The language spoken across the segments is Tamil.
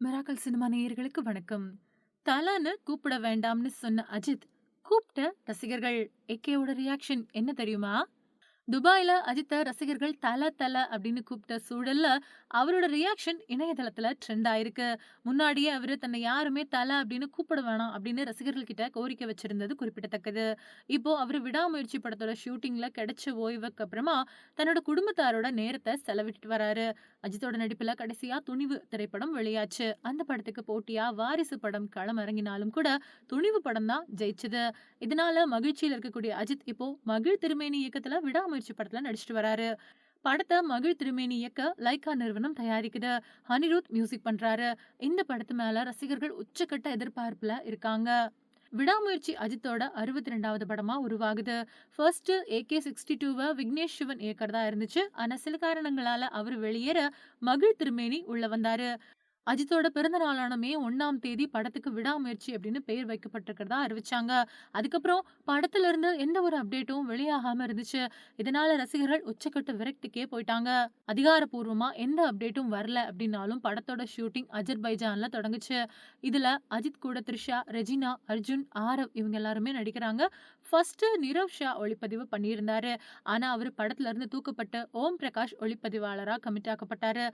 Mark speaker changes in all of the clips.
Speaker 1: மிராக்கல் சினிமா நேயர்களுக்கு வணக்கம். தலான்னு கூப்பிட வேண்டாம்னு சொன்ன அஜித், கூப்பிட்ட ரசிகர்கள் ஏகேவோட ரியாக்ஷன் என்ன தெரியுமா? துபாய்ல அஜித்தை ரசிகர்கள் தல தல அப்படின்னு கூப்பிட்ட சூழல்ல, அவரோட ரியாக்ஷன் இணையதளத்துல ட்ரெண்ட் ஆயிருக்கு. முன்னாடியே அவர் தன்னை யாருமே தலை அப்படின்னு கூப்பிட வேணாம் அப்படின்னு ரசிகர்கள் கிட்ட கோரிக்கை வச்சிருந்தது குறிப்பிடத்தக்கது. இப்போ அவரு விடாமுயற்சி படத்தோட ஷூட்டிங்கில் கிடைச்ச ஓய்வுக்கு அப்புறமா, தன்னோட குடும்பத்தாரோட நேரத்தை செலவிட்டுட்டு வராரு. அஜித்தோட நடிப்புல கடைசியா துணிவு திரைப்படம் வெளியாச்சு. அந்த படத்துக்கு போட்டியா வாரிசு படம் களமிறங்கினாலும் கூட, துணிவு படம் தான் ஜெயிச்சது. இதனால மகிழ்ச்சியில இருக்கக்கூடிய அஜித் இப்போ மகிழ் திருமேனி இயக்கத்துல விடாமுயற்சி படத்துல நடிச்சிட்டு வராரு. படத்தை மகிழ் திருமேனி இயக்க லைகா நிறுவனம் தயாரிக்குது. அனிருத் மியூசிக் பண்றாரு. இந்த படத்து மேல ரசிகர்கள் உச்சக்கட்ட எதிர்பார்ப்புல இருக்காங்க. விடாமுயற்சி அஜித்தோட 62வது படமா உருவாகுது. ஃபர்ஸ்ட் ஏகே62வ விக்னேஷ் சிவன் இயக்கிறதா இருந்துச்சு. ஆனா சில காரணங்களால அவர் வெளியேற, மகிழ் திருமேனி உள்ள வந்தாரு. அஜித்தோட பிறந்த நாளான மே ஒன்னாம் தேதி படத்துக்கு விடாமுயற்சி அப்படின்னு பெயர் வைக்கப்பட்டிருக்கிறதா அறிவிச்சாங்க. அதுக்கப்புறம் படத்துல இருந்து எந்த ஒரு அப்டேட்டும் வெளியாகாம இருந்துச்சு. இதனால ரசிகர்கள் உச்சக்கட்ட விரக்திக்கே போயிட்டாங்க. அதிகாரப்பூர்வமா எந்த அப்டேட்டும் வரல அப்படின்னாலும் படத்தோட ஷூட்டிங் அஜர்பைஜான்ல தொடங்குச்சு. இதுல அஜித் கூட த்ரிஷா, ரெஜினா, அர்ஜுன், ஆரவ் இவங்க எல்லாருமே நடிக்கிறாங்க. ஃபர்ஸ்ட் நிரவ் ஷா ஒளிப்பதிவு பண்ணியிருந்தாரு. ஆனா அவர் படத்துல இருந்து தூக்கப்பட்டு ஓம் பிரகாஷ் ஒளிப்பதிவாளராக கமிட் ஆக்கப்பட்டாரு.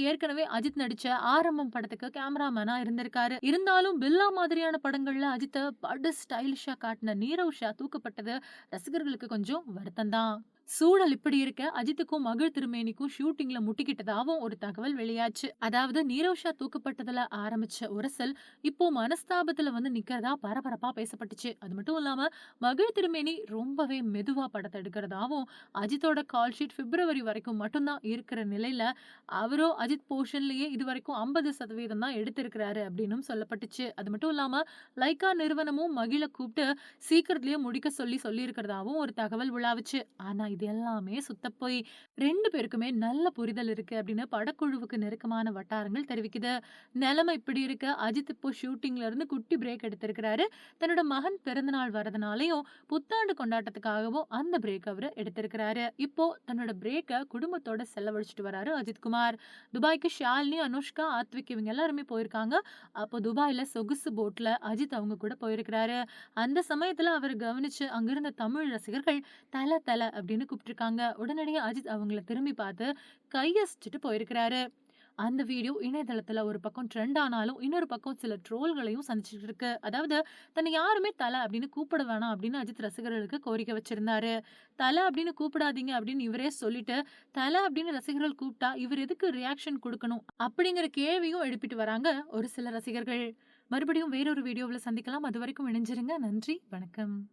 Speaker 1: ஏற்கனவே அஜித் நடிச்ச ஆரம்பம் படத்துக்கு கேமராமேனா இருந்திருக்காரு. இருந்தாலும் பில்லா மாதிரியான படங்கள்ல அஜித்த படு ஸ்டைலிஷா காட்டின நீரவ் ஷா தூக்கப்பட்டது ரசிகர்களுக்கு கொஞ்சம் வருத்தம் தான். சூழல் இப்படி இருக்க அஜித்துக்கும் மகள் திருமேனிக்கும் ஷூட்டிங்ல முட்டிக்கிட்டதாகவும் ஒரு தகவல் வெளியாச்சு. அதாவது நீரவ் ஷா தூக்கப்பட்டதுல ஆரம்பிச்ச உரசல் இப்போ மனஸ்தாபத்துல வந்து நிக்கிறதா பரபரப்பா பேசப்பட்டுச்சு. அது மட்டும் இல்லாம மகள் திருமேனி ரொம்பவே மெதுவா படத்தை எடுக்கிறதாவும், அஜித்தோட கால் ஷீட் பிப்ரவரி வரைக்கும் மட்டும்தான் இருக்கிற நிலையில, அவரோ அஜித் போர்ஷன்லயே இதுவரைக்கும் 50% தான் எடுத்திருக்கிறாரு அப்படின்னும் சொல்லப்பட்டுச்சு. அது மட்டும் இல்லாம லைக்கா நிறுவனமும் மகிழ கூப்பிட்டு சீக்கிரத்திலேயே முடிக்க சொல்லி சொல்லியிருக்கிறதாவும் ஒரு தகவல் உலாவுச்சு. ஆனா இது எல்லாமே சுத்தப்போய் ரெண்டு பேருக்குமே நல்ல புரிதல் இருக்கு அப்படின்னு படக்குழுவுக்கு நெருக்கமான வட்டாரங்கள் தெரிவிக்குது. நிலைமை இப்படி இருக்க அஜித் இப்போ ஷூட்டிங்ல இருந்து குட்டி பிரேக் எடுத்திருக்கிறாரு. தன்னோட மகன் பிறந்தநாள் வரதுனாலையும் புத்தாண்டு கொண்டாட்டத்துக்காகவும் அந்த பிரேக் அவரு எடுத்திருக்கிறாரு. இப்போ தன்னோட பிரேக்க குடும்பத்தோட செலவழிச்சிட்டு வராரு அஜித் குமார். துபாய்க்கு ஷாலினி, அனுஷ்கா, ஆத்விக் இவங்க எல்லாருமே போயிருக்காங்க. அப்போ துபாய்ல சொகுசு போட்ல அஜித் அவங்க கூட போயிருக்கிறாரு. அந்த சமயத்துல அவர் கவனிச்சு அங்கிருந்த தமிழ் ரசிகர்கள் தல தல அப்படின்னு கூப்பிட்டுருக்காங்க. உடனடியா அஜித் அவங்கள திரும்பி பார்த்து கையசிச்சுட்டு போயிருக்கிறாரு. அந்த வீடியோ இணையதளத்துல ஒரு பக்கம் ட்ரெண்ட் ஆனாலும், இன்னொரு பக்கம் சில ட்ரோல்களையும் சந்திச்சுட்டு இருக்கு. அதாவது தன்னை யாருமே தலை அப்படின்னு கூப்பிட வேணாம் அப்படின்னு அஜித் ரசிகர்களுக்கு கோரிக்கை வச்சிருந்தாரு. தலை அப்படின்னு கூப்பிடாதீங்க அப்படின்னு இவரே சொல்லிட்டு, தலை அப்படின்னு ரசிகர்கள் கூப்பிட்டா இவர் எதுக்கு ரியாக்ஷன் கொடுக்கணும் அப்படிங்கிற கேள்வியும் எழுப்பிட்டு வராங்க ஒரு சில ரசிகர்கள். மறுபடியும் வேறொரு வீடியோவில் சந்திக்கலாம். அதுவரைக்கும் இணைஞ்சிருங்க. நன்றி, வணக்கம்.